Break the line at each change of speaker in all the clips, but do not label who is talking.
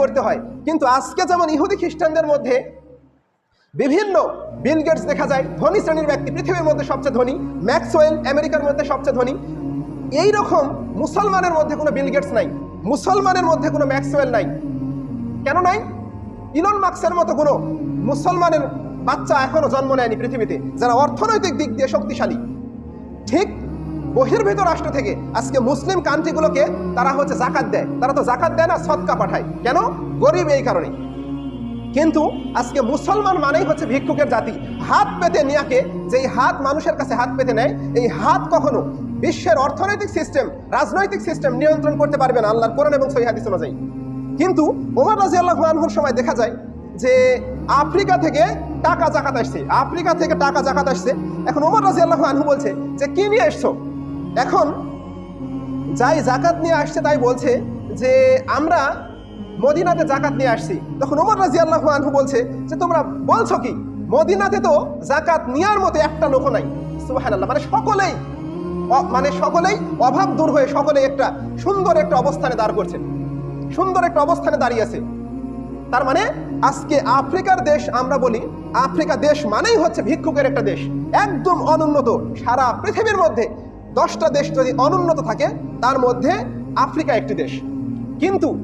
করতে হয়। কিন্তু আজকে যেমন ইহুদি খ্রিস্টানদের মধ্যে বিভিন্ন বিল গেটস দেখা যায়, ধনী শ্রেণির ব্যক্তি, পৃথিবীর মধ্যে সবচেয়ে ধনী, ম্যাক্সওয়েল, আমেরিকার মধ্যে সবচেয়ে ধনী এই রকম মুসলমানের মধ্যে কোনো বিল গেটস নাই, মুসলমানের মধ্যে কোনো ম্যাক্সওয়েল নাই। কেন নাই? ইলন মার্কসের মতো কোনো মুসলমানের বাচ্চা এখনও জন্ম নেয়নি পৃথিবীতে, যারা অর্থনৈতিক দিক দিয়ে শক্তিশালী। ঠিক বহির্ভূত রাষ্ট্র থেকে আজকে মুসলিম কান্ট্রিগুলোকে তারা হচ্ছে জাকাত দেয়। তারা তো জাকাত দেয় না সৎকা পাঠায়। কেন? গরিব এই কারণে। কিন্তু আজকে মুসলমান মানেই হচ্ছে ভিক্ষুকের জাতি। হাত পেতে নিয়াকে যেই হাত মানুষের কাছে হাত পেতে নেয়, এই হাত কখনো বিশ্বের অর্থনৈতিক সিস্টেম রাজনৈতিক সিস্টেম নিয়ন্ত্রণ করতে পারবে না আল্লাহর কোরআন এবং সহি হাদিস অনুযায়ী। কিন্তু ওমর রাজি আল্লাহ আনহুর সময় দেখা যায় যে আফ্রিকা থেকে টাকা জাকাত আসছে। আফ্রিকা থেকে টাকা জাকাত আসছে। এখন ওমর রাজি আল্লাহ আনহু বলছে যে, কি নিয়ে এসছো? এখন যাই জাকাত নিয়ে আসছে তাই বলছে যে আমরা মদিনাতে জাকাত নিয়ে আসছি। তখন ওমর রাজি আল্লাহ আনহু বলছে যে, তোমরা বলছো কি? মদিনাতে তো জাকাত নেওয়ার মতো একটা লোক নাই। সুবাহান মানে সকলেই মানে সকলেই অভাব দূর হয়ে সকলেই একটা সুন্দর একটা অবস্থানে দাঁড় করছে। সুন্দর একটা অবস্থানে দাঁড়িয়ে আছে। তার মানে আজকে আফ্রিকার দেশ আমরা বলি, আফ্রিকা দেশ মানেই হচ্ছে ভিক্ষুকের একটা দেশ। একদম অনুন্নত সারা পৃথিবীর মধ্যে দশটা দেশ যদি অনুন্নত থাকে, তার মধ্যে আফ্রিকা একটি দেশ। কিন্তু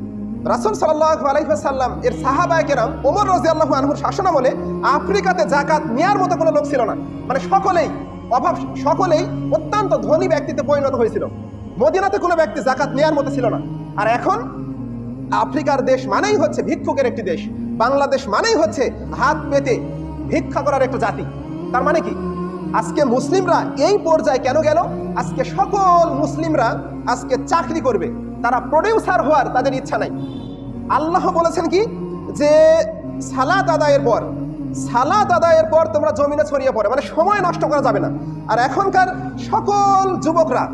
রাসুল সাল্লাহ এর সাহাবায়কেরাম ওমর রাজি আল্লাহ আনহুর শাসনামলে আফ্রিকাতে জাকাত নেয়ার মতো কোনো লোক ছিল না। মানে সকলেই, অভাব, সকলেই অত্যন্ত ধনী ব্যক্তিতে পরিণত হয়েছিল। মদিনাতে কোনো ব্যক্তি জাকাত নেয়ার মতো ছিল না। আর এখন আফ্রিকার দেশ মানেই হচ্ছে ভিক্ষুকের একটি দেশ। বাংলাদেশ মানেই হচ্ছে হাত পেতে ভিক্ষা করার একটা জাতি। তার মানে কি? আজকে মুসলিমরা এই পর্যায়ে কেন গেল? আজকে সকল মুসলিমরা আজকে চাকরি করবে। তারা প্রডিউসার হওয়ার তাদের ইচ্ছা নাই। আল্লাহ বলেছেন কি? যে সালাত আদায়ের পর, সালাত আদায়ের পর তোমরা জমিনে ছড়িয়ে পড়ে। মানে সময় নষ্ট করা যাবে না। আর এখনকার সকল যুবকরা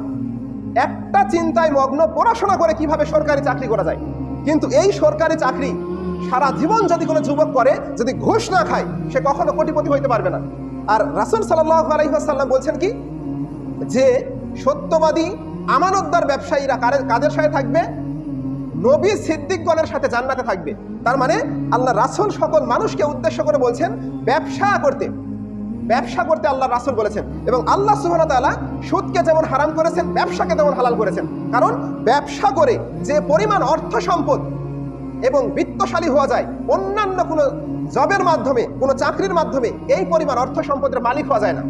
একটা চিন্তায় মগ্ন, পড়াশোনা করে কীভাবে সরকারি চাকরি করা যায়? কিন্তু এই সরকারি চাকরি সারা জীবন যদি কোনো যুবক করে, যদি ঘুষ না খায়, সে কখনো কোটিপতি হইতে পারবে না। আর রাসুল সাল্লাহ বলছেন কি? যে সত্যবাদী, আমানতদার ব্যবসায়ীরা কাদের সাথে থাকবে? নবী সিদ্দিকগণের সাথে জান্নাতে থাকবে। তার মানে আল্লাহ রাসুল সকল মানুষকে উদ্দেশ্য করে বলছেন, ব্যবসা করতে। ব্যবসা করতে আল্লাহ রাসুল বলেছেন এবং আল্লাহ তাআলা সুদকে যেমন হারাম করেছেন, ব্যবসাকে তেমন হালাল করেছেন। কারণ ব্যবসা করে যে পরিমাণ অর্থ সম্পদ এবং বিত্তশালী হওয়া যায়। অন্যান্য কোনো জবের মাধ্যমে, কোনো চাকরির মাধ্যমে এই পরিমাণ অর্থ সম্পদের মালিক হওয়া যায় না।